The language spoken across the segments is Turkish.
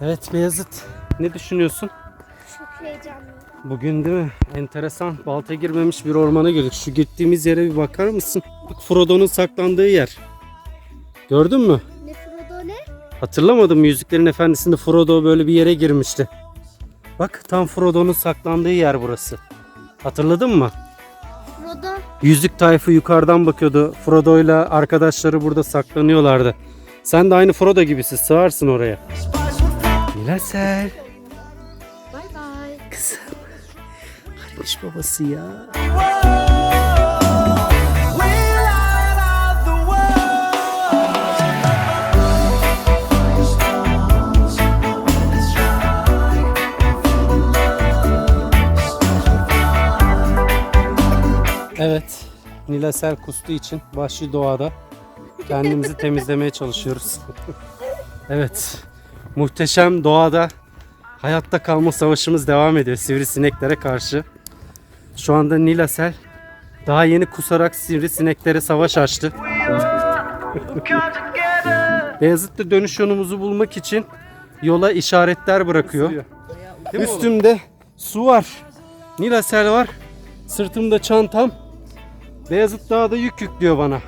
Evet Beyazıt. Ne düşünüyorsun? Çok heyecanlıyım. Bugün değil mi? Enteresan. Balta girmemiş bir ormana girdik. Şu gittiğimiz yere bir bakar mısın? Bak Frodo'nun saklandığı yer. Gördün mü? Ne Frodo ne? Hatırlamadın mı? Yüzüklerin Efendisi'nde Frodo böyle bir yere girmişti. Bak tam Frodo'nun saklandığı yer burası. Hatırladın mı? Frodo. Yüzük tayfı yukarıdan bakıyordu. Frodo ile arkadaşları burada saklanıyorlardı. Sen de aynı Frodo gibisin. Sığarsın oraya. Nilasel. Bay bay. Kızım. Harimiş babası ya. Evet. Nilasel kustu için vahşi doğada kendimizi temizlemeye çalışıyoruz. evet. Muhteşem doğada hayatta kalma savaşımız devam ediyor sivrisineklere karşı. Şu anda Nilasel daha yeni kusarak sivrisineklere savaş açtı. Beyazıt'ta dönüş yolumuzu bulmak için yola işaretler bırakıyor. Üstümde su var. Nilasel var. Sırtımda çantam. Beyazıt Dağı'da yük yüklüyor bana.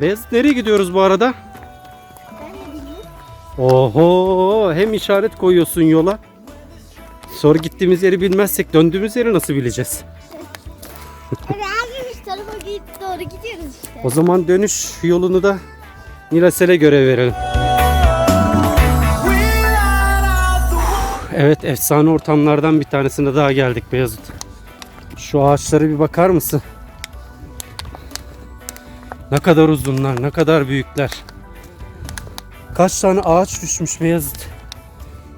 Beyazıt nereye gidiyoruz bu arada? Oho hem işaret koyuyorsun yola. Sonra gittiğimiz yeri bilmezsek döndüğümüz yeri nasıl bileceğiz? Hangi tarafa doğru gidiyoruz işte. O zaman dönüş yolunu da Nilasel'e görev verelim. Evet efsane ortamlardan bir tanesine daha geldik Beyazıt. Şu ağaçlara bir bakar mısın? Ne kadar uzunlar, ne kadar büyükler. Kaç tane ağaç düşmüş Beyazıt.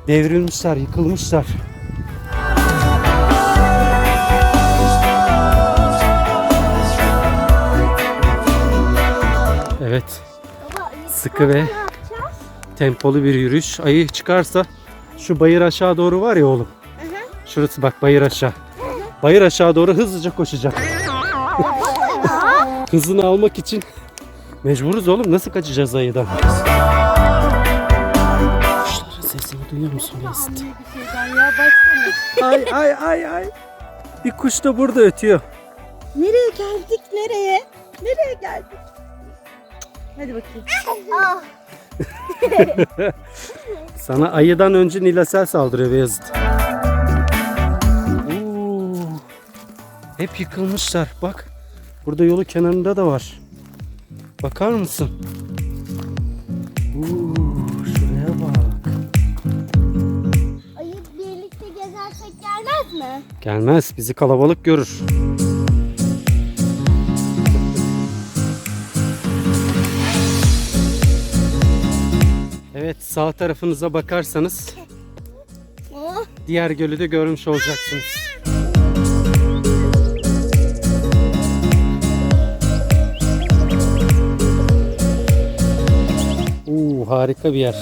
Devrilmişler, yıkılmışlar. Evet, Sıkı ve- tempolu bir yürüyüş. Ayı çıkarsa şu bayır aşağı doğru var ya oğlum. Hı hı. Şurası bak bayır aşağı. Bayır aşağı doğru hızlıca koşacak. Hızını almak için mecburuz oğlum. Nasıl kaçacağız ayıdan? Kuşların sesini duyuyor musun Mesut? Baksana. Ay ay ay ay. Bir kuş da burada ötüyor. Nereye geldik nereye? Nereye geldik? Hadi bakayım. ah. Sana ayıdan önce Nilasel saldırıyor Beyazıt. Oo, hep yıkılmışlar. Bak. Burada yolu kenarında da var. Bakar mısın? Oo, şuraya bak. Ayı birlikte gezersek gelmez mi? Gelmez. Bizi kalabalık görür. Evet sağ tarafınıza bakarsanız diğer gölü de görmüş olacaksınız. Oo, harika bir yer.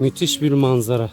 Müthiş bir manzara.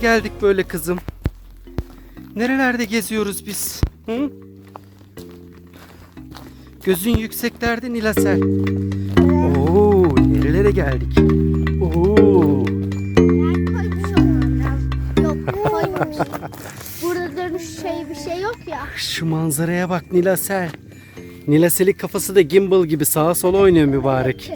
Geldik böyle kızım? Nerelerde geziyoruz biz? Hı? Gözün yükseklerde Nilasel. Oo, nerelere geldik? Oo. Burada şey bir şey yok ya. Şu manzaraya bak Nilasel. Nilasel'in kafası da gimbal gibi sağa sola oynuyor mübarek.